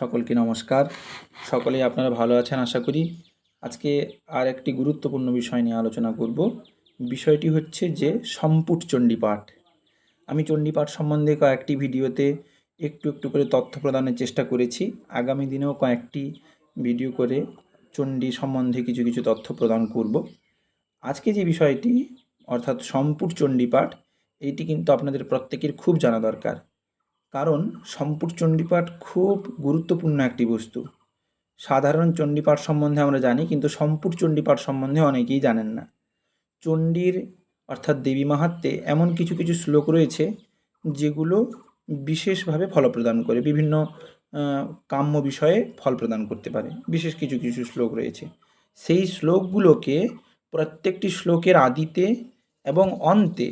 সকলকে নমস্কার। সকলেই আপনারা ভালো আছেন, আশা করি। আজকে আর একটি গুরুত্বপূর্ণ বিষয় নিয়ে আলোচনা করব। বিষয়টি হচ্ছে যে সম্পুট চণ্ডীপাঠ। আমি চণ্ডীপাঠ সম্বন্ধে কয়েকটি ভিডিওতে একটু একটু করে তথ্য প্রদানের চেষ্টা করেছি। আগামী দিনেও কয়েকটি ভিডিও করে চণ্ডী সম্বন্ধে কিছু কিছু তথ্য প্রদান করব। আজকে যে বিষয়টি, অর্থাৎ সম্পুট চণ্ডীপাঠ এইটি কিন্তু আপনাদের প্রত্যেকের খুব জানা দরকার। কারণ সম্পুট চণ্ডীপাঠ খুব গুরুত্বপূর্ণ একটি বস্তু। সাধারণ চণ্ডীপাঠ সম্বন্ধে আমরা জানি, কিন্তু সম্পুট চণ্ডীপাঠ সম্বন্ধে অনেকেই জানেন না। চণ্ডীর, অর্থাৎ দেবী মাহাত্মে, এমন কিছু কিছু শ্লোক রয়েছে, যেগুলো বিশেষভাবে ফল প্রদান করে, বিভিন্ন কাম্য বিষয়ে ফল প্রদান করতে পারে। বিশেষ কিছু কিছু শ্লোক রয়েছে। সেই শ্লোকগুলোকে প্রত্যেকটি শ্লোকের আদিতে এবং অন্তে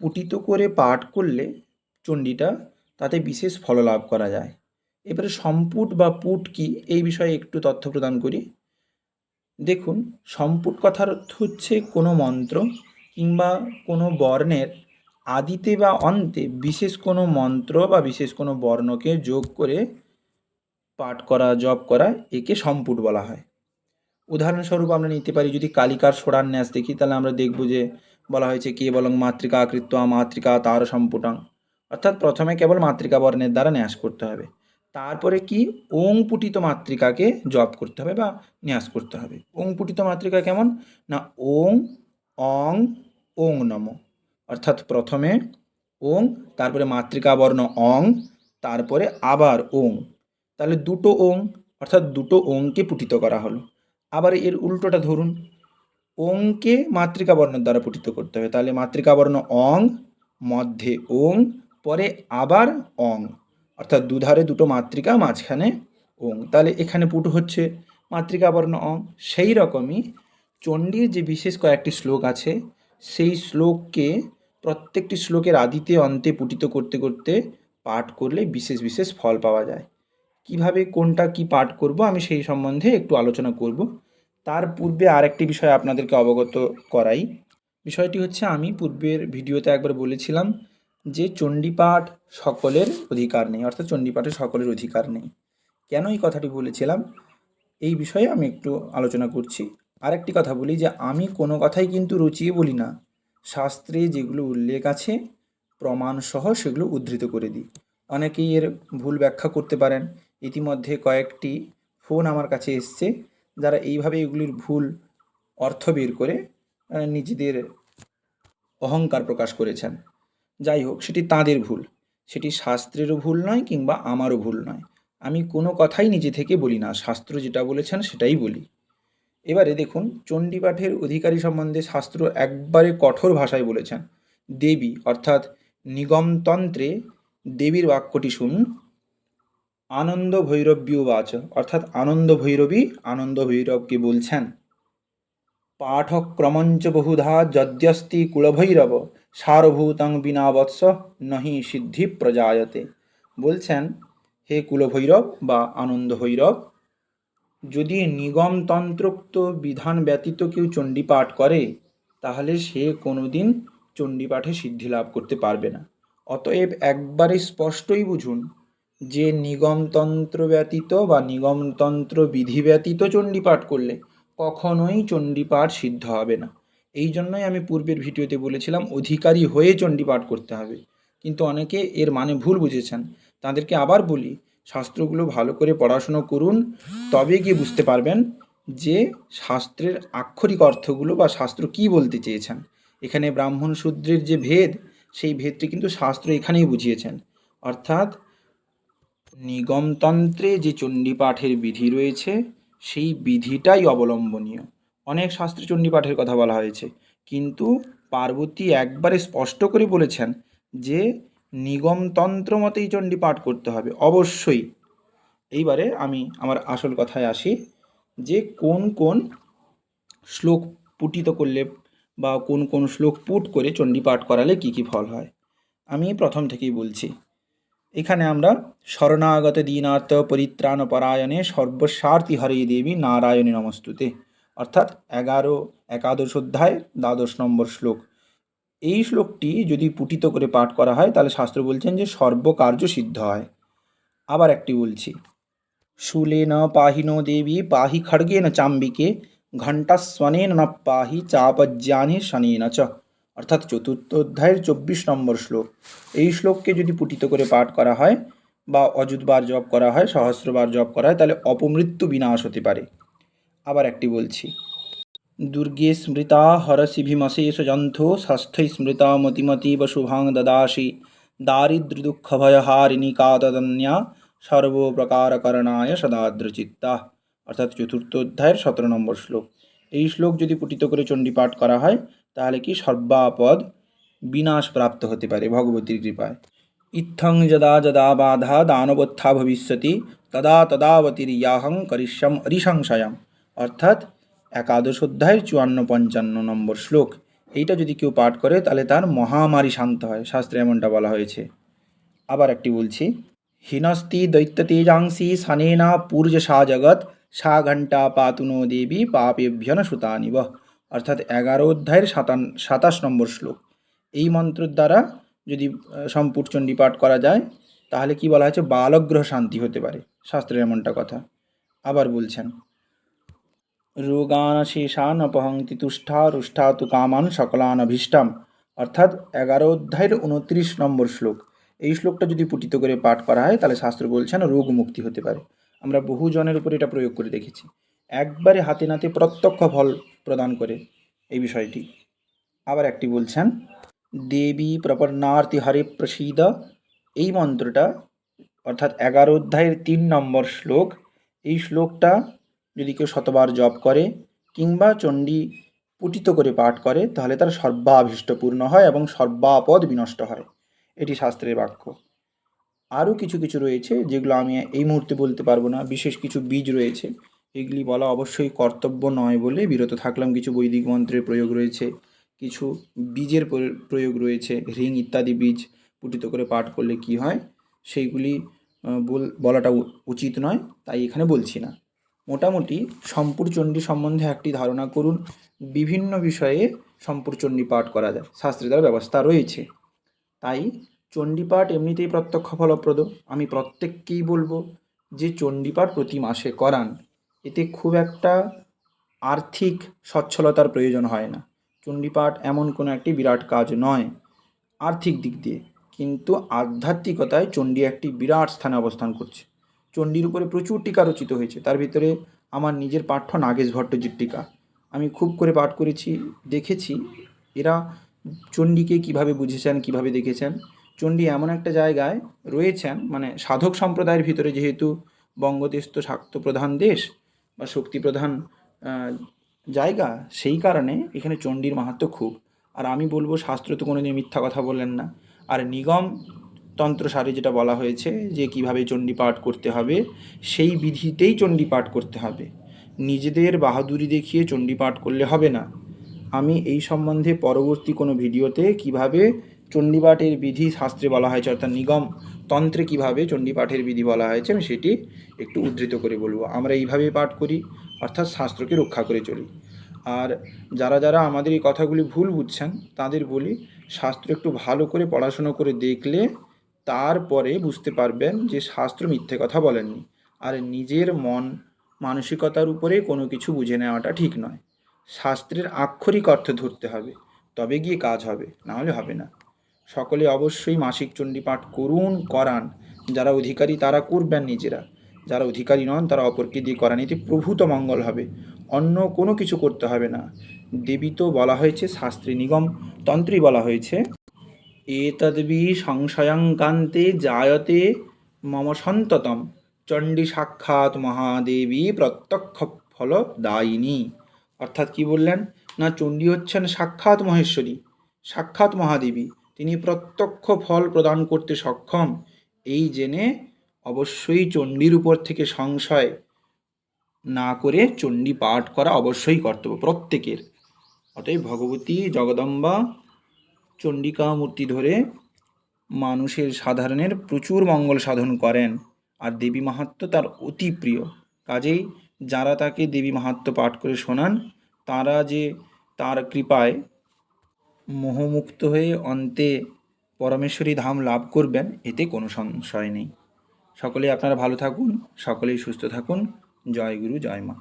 পুটিত করে পাঠ করলে চণ্ডীটা তাতে বিশেষ ফল লাভ করা যায়। এবারে সম্পুট বা পুট কি? এই বিষয়ে একটু তথ্য প্রদান করি। দেখুন, সম্পুট কথার অর্থ হচ্ছে কোনো মন্ত্র কিংবা কোনো বর্ণের আদিতে বা অন্তে বিশেষ কোনো মন্ত্র বা বিশেষ কোনো বর্ণকে যোগ করে পাঠ করা, জপ করা একে সম্পুট বলা হয়। উদাহরণস্বরূপ আমরা নিতে পারি, যদি কালিকার সোড়ার ন্যাস দেখি, তাহলে আমরা দেখব যে বলা হয়েছে কে বলং মাতৃকা আকৃত্য মাতৃকা তার সম্পুটাং। অর্থাৎ প্রথমে কেবল মাতৃকা বর্ণের দ্বারা ন্যাস করতে হবে। তারপরে কি? পুটিত মাতৃকাকে জপ করতে হবে বা ন্যাস করতে হবে। পুটিত মাতৃকা কেমন? না, ওং, অং, ওং নম। অর্থাৎ প্রথমে ওং, তারপরে মাতৃকা বর্ণ অং, তারপরে আবার ওং। তাহলে দুটো ওং, অর্থাৎ দুটো ওংকে পুটিত করা হলো। আবার এর উল্টোটা ধরুন। ওংকে মাতৃকা বর্ণের দ্বারা পুটিত করতে হবে। তাহলে মাতৃকা বর্ণ অং, মধ্যে ওং পরে আবার অং, অর্থাৎ দুধারে দুটো মাতৃকা, মাঝখানে ওং। তাহলে এখানে পুটু হচ্ছে মাতৃকা বর্ণ অং। সেই রকমই চণ্ডীর যে বিশেষ কয়েকটি শ্লোক আছে, সেই শ্লোককে প্রত্যেকটি শ্লোকের আদিতে, অন্তে পুটিত করতে করতে পাঠ করলে বিশেষ বিশেষ ফল পাওয়া যায়। কীভাবে, কোনটা কি পাঠ করব আমি সেই সম্বন্ধে একটু আলোচনা করব। তার পূর্বে আরেকটি বিষয় আপনাদেরকে অবগত করাই। বিষয়টি হচ্ছে, আমি পূর্বের ভিডিওতে একবার বলেছিলাম যে চণ্ডীপাঠ সকলের অধিকার নেই, অর্থাৎ চণ্ডীপাঠে সকলের অধিকার নেই। কেন এই কথাটি বলেছিলাম? এই বিষয়ে আমি একটু আলোচনা করছি। আরেকটি কথা বলি যে, আমি কোনো কথাই কিন্তু রচিয়ে বলি না। শাস্ত্রে যেগুলো উল্লেখ আছে, প্রমাণসহ সেগুলো উদ্ধৃত করে দিই। অনেকেই এর ভুল ব্যাখ্যা করতে পারেন। ইতিমধ্যে কয়েকটি ফোন আমার কাছে এসছে, যারা এইভাবে এগুলির ভুল অর্থ বের করে নিজেদের অহংকার প্রকাশ করেছেন। যাই হোক, সেটি তাঁদের ভুল। সেটি শাস্ত্রেরও ভুল নয় কিংবা আমারও ভুল নয়। আমি কোনো কথাই নিজে থেকে বলি না, শাস্ত্র যেটা বলেছেন সেটাই বলি। এবারে দেখুন, চণ্ডীপাঠের অধিকারী সম্বন্ধে শাস্ত্র একবারে কঠোর ভাষায় বলেছেন। দেবী, অর্থাৎ নিগমতন্ত্রে দেবীর বাক্যটি শুনুন। আনন্দ ভৈরব্যবাচ অর্থাৎ আনন্দ ভৈরবী আনন্দ ভৈরবকে বলছেন। পাঠক্রমঞ্চ বহুধা যদ্যস্তি কুলভৈরব সারভূতং বিনা বৎস নহি সিদ্ধি প্রজায়তে। বলছেন, হে কুলভৈরব বা আনন্দ ভৈরব যদি নিগমতন্ত্রোক্ত বিধান ব্যতীত কেউ চণ্ডীপাঠ করে, তাহলে সে কোনোদিন চণ্ডীপাঠে সিদ্ধি লাভ করতে পারবে না। অতএব একবারে স্পষ্টই বুঝুন, যে নিগমতন্ত্র ব্যতীত বা নিগমতন্ত্র বিধি ব্যতীত চণ্ডীপাঠ করলে কখনোই চণ্ডীপাঠ সিদ্ধ হবে না। এই জন্যই আমি পূর্বের ভিডিওতে বলেছিলাম, অধিকারী হয়ে চণ্ডীপাঠ করতে হবে। কিন্তু অনেকে এর মানে ভুল বুঝেছেন। তাদেরকে আবার বলি, শাস্ত্রগুলো ভালো করে পড়াশুনো করুন, তবে গিয়ে বুঝতে পারবেন যে শাস্ত্রের আক্ষরিক অর্থগুলো বা শাস্ত্র কি বলতে চেয়েছেন। এখানে ব্রাহ্মণ শূদ্রের যে ভেদ, সেই ভেদটি কিন্তু শাস্ত্র এখানেই বুঝিয়েছেন। অর্থাৎ, নিগমতন্ত্রে যে চণ্ডীপাঠের বিধি রয়েছে, সেই বিধিটাই অবলম্বনীয়। অনেক শাস্ত্রে চণ্ডীপাঠের কথা বলা হয়েছে। কিন্তু পার্বতী একবারে স্পষ্ট করে বলেছেন যে নিগমতন্ত্র মতেই চণ্ডীপাঠ করতে হবে, অবশ্যই। এইবারে আমি আমার আসল কথায় আসি যে কোন কোন শ্লোক পুটিত করলে বা কোন কোন শ্লোক পুট করে চণ্ডীপাঠ করালে কি কি ফল হয়? আমি প্রথম থেকেই বলছি, এখানে আমরা শরণাগত দীনার্থ পরিত্রাণ পরায়ণে সর্বস্বার্থী হরে দেবী নারায়ণী নমস্তুতে। অর্থাৎ এগারো, একাদশ অধ্যায়, দ্বাদশ নম্বর শ্লোক। এই শ্লোকটি যদি পুটিত করে পাঠ করা হয়, তাহলে শাস্ত্র বলছেন যে সর্বকার্য সিদ্ধ হয়। আবার একটি বলছি। শুলে না পাহিনো দেবী, পাহি খড়গে না চাম্বিকে ঘণ্টাস্বনেন না পাহি চাপজ্যানি না চ। অর্থাৎ চতুর্থ অধ্যায়ের চব্বিশ নম্বর শ্লোক। এই শ্লোককে যদি পুটিত করে পাঠ করা হয় বা অযুতবার জপ করা হয় সহস্রবার জপ করা হয়, তাহলে অপমৃত্যু বিনাশ হতে পারে। আবার একটি বলছি। দুর্গে স্মৃতা হরসি ভীমশেষ জন্থো ষষ্ঠৈ স্মৃতা মতিমতীব শুভাং দদাসি। দারিদ্র্য দুঃখ ভয়হারিণী কাদদন্যা সর্বপ্রকারকরণায় সদাদ্রচিত্তা অর্থাৎ চতুর্থ অধ্যায়ের সতেরো নম্বর শ্লোক। এই শ্লোক যদি পুটিত করে চণ্ডীপাঠ করা হয়, তাহলে কি সর্বাপদ বিনাশ প্রাপ্ত হতে পারে ভগবতীর কৃপায়? ইত্থং যদা যদা বাধা দানবোত্থা ভবিষ্যতি, তদা তদাবতীর্যাহং করিষ্যম অরিসংশয়াম অর্থাৎ একাদশ অধ্যায়ের চুয়ান্ন পঞ্চান্ন নম্বর শ্লোক। এইটা যদি কেউ পাঠ করে তাহলে তার মহামারী শান্ত হয় শাস্ত্রে এমনটা বলা হয়েছে। আবার একটি বলছি। হিনস্তি দৈত্যতেজাংসি সানেনা পূর্য সা জগৎ সা ঘণ্টা পাতুনো দেবী পাপেভ্য ন সুতানিব। অর্থাৎ এগারো অধ্যায়ের সাতান সাতাশ নম্বর শ্লোক। এই মন্ত্রের দ্বারা যদি আহ, সম্পুট চণ্ডী পাঠ করা যায় তাহলে কি বলা হয়েছে? বালগ্রহ শান্তি হতে পারে। শাস্ত্রের এমনটা কথা। আবার বলছেন রোগানশেষান অপহংতি তুষ্ঠা রুষ্ঠা তু কামান সকলান অভীষ্টাম অর্থাৎ এগারো অধ্যায়ের উনত্রিশ নম্বর শ্লোক। এই শ্লোকটা যদি পুটিত করে পাঠ করা হয়, তাহলে শাস্ত্র বলছেন রোগ মুক্তি হতে পারে। আমরা বহু জনের উপর এটা প্রয়োগ করে দেখেছি। একবারে হাতে নাতে প্রত্যক্ষ ফল প্রদান করে এই বিষয়টি। আবার একটি বলছেন, দেবী প্রপন্নার্তি হরে প্রসীদ। এই মন্ত্রটা, অর্থাৎ এগারো অধ্যায়ের তিন নম্বর শ্লোক, এই শ্লোকটা যদি কেউ শতবার জপ করে কিংবা চণ্ডী পুটিত করে পাঠ করে, তাহলে তার সর্বাভীষ্ট পূর্ণ হয় এবং সর্বাপদ বিনষ্ট হয়। এটি শাস্ত্রের বাক্য। আরও কিছু কিছু রয়েছে যেগুলো আমি এই মুহূর্তে বলতে পারব না। বিশেষ কিছু বীজ রয়েছে। এগুলি বলা অবশ্যই কর্তব্য নয় বলে বিরত থাকলাম। কিছু বৈদিক মন্ত্রের প্রয়োগ রয়েছে। কিছু বীজের প্রয়োগ রয়েছে। রিং ইত্যাদি বীজ পুটিত করে পাঠ করলে কি হয়? সেইগুলি বল- বলাটা উচিত নয়, তাই এখানে বলছি না। মোটামুটি সম্পুর চণ্ডী সম্বন্ধে একটি ধারণা করুন। বিভিন্ন বিষয়ে সম্পুর চণ্ডী পাঠ করা যায়। শাস্ত্রের দ্বারা ব্যবস্থা রয়েছে। তাই চণ্ডীপাঠ এমনিতেই প্রত্যক্ষ ফলপ্রদ। আমি প্রত্যেককেই বলব যে চণ্ডীপাঠ প্রতি মাসে করান। এতে খুব একটা আর্থিক সচ্ছলতার প্রয়োজন হয় না। চণ্ডীপাঠ এমন কোনো একটি বিরাট কাজ নয় আর্থিক দিক দিয়ে। কিন্তু আধ্যাত্মিকতায় চণ্ডী একটি বিরাট স্থানে অবস্থান করছে। চণ্ডীর উপরে প্রচুর টিকা রচিত হয়েছে। তার ভিতরে আমার নিজের পাঠ্য নাগেশ ভট্টজির টিকা। আমি খুব করে পাঠ করেছি, দেখেছি। এরা চণ্ডীকে কীভাবে বুঝেছেন, কীভাবে দেখেছেন? চণ্ডী এমন একটা জায়গায় রয়েছেন মানে সাধক সম্প্রদায়ের ভিতরে যেহেতু বঙ্গদেশ তো শাক্ত প্রধান দেশ বা শক্তি প্রধান জায়গা, সেই কারণে এখানে চণ্ডীর মাহাত্ম্য খুব। আর আমি বলব, শাস্ত্র তো কোনোদিন মিথ্যা কথা বললেন না। আর নিগম তন্ত্রসারে যেটা বলা হয়েছে যে কীভাবে চণ্ডী পাঠ করতে হবে, সেই বিধিতেই চণ্ডী পাঠ করতে হবে। নিজেদের বাহাদুরি দেখিয়ে চণ্ডী পাঠ করলে হবে না। আমি এই সম্বন্ধে পরবর্তী কোনো ভিডিওতে কীভাবে চণ্ডীপাঠের বিধি শাস্ত্রে বলা হয়েছে, অর্থাৎ নিগম তন্ত্রে কীভাবে চণ্ডীপাঠের বিধি বলা হয়েছে, আমি সেটি একটু উদ্ধৃত করে বলব। আমরা এইভাবেই পাঠ করি, অর্থাৎ শাস্ত্রকে রক্ষা করে চলি। আর যারা যারা আমাদের এই কথাগুলি ভুল বুঝছেন, তাদের বলি, শাস্ত্র একটু ভালো করে পড়াশুনো করে দেখলে তারপরে বুঝতে পারবেন যে শাস্ত্র মিথ্যে কথা বলেননি। আর নিজের মন, মানসিকতার উপরে কোনো কিছু বুঝে নেওয়াটা ঠিক নয়। শাস্ত্রের আক্ষরিক অর্থ ধরতে হবে, তবে গিয়ে কাজ হবে, না হলে হবে না। সকলে অবশ্যই মাসিক চণ্ডী পাঠ করুন, করান। যারা অধিকারী তারা করবেন নিজেরা। যারা অধিকারী নন তারা অপরকে দিয়ে করান এতে প্রভূত মঙ্গল হবে। অন্য কোনো কিছু করতে হবে না। দেবী তো বলা হয়েছে শাস্ত্রী নিগম, তন্ত্রী বলা হয়েছে এতদ্বি সংশয়ঙ্কান্তে জায়তে মম সন্ততম চণ্ডী সাক্ষাৎ মহাদেবী প্রত্যক্ষ ফল দায়িনী অর্থাৎ কি বললেন না, চণ্ডী হচ্ছেন সাক্ষাৎ মহেশ্বরী। সাক্ষাৎ মহাদেবী। তিনি প্রত্যক্ষ ফল প্রদান করতে সক্ষম। এই জেনে অবশ্যই চণ্ডীর উপর থেকে সংশয় না করে চণ্ডী পাঠ করা অবশ্যই কর্তব্য প্রত্যেকের। অতএব ভগবতী জগদম্বা চণ্ডিকা মূর্তি ধরে মানুষের সাধারণের প্রচুর মঙ্গল সাধন করেন আর দেবী মাহাত্ম্য তার অতি প্রিয়। কাজেই যারা তাকে দেবী মাহাত্ম্য পাঠ করে শোনান, তারা যে তার কৃপায় মোহমুক্ত হয়ে অন্তে পরমেশ্বরী ধাম লাভ করবেন, এতে কোনো সংশয় নেই। সকলেই আপনারা ভালো থাকুন, সকলেই সুস্থ থাকুন। জয় গুরু, জয় মা।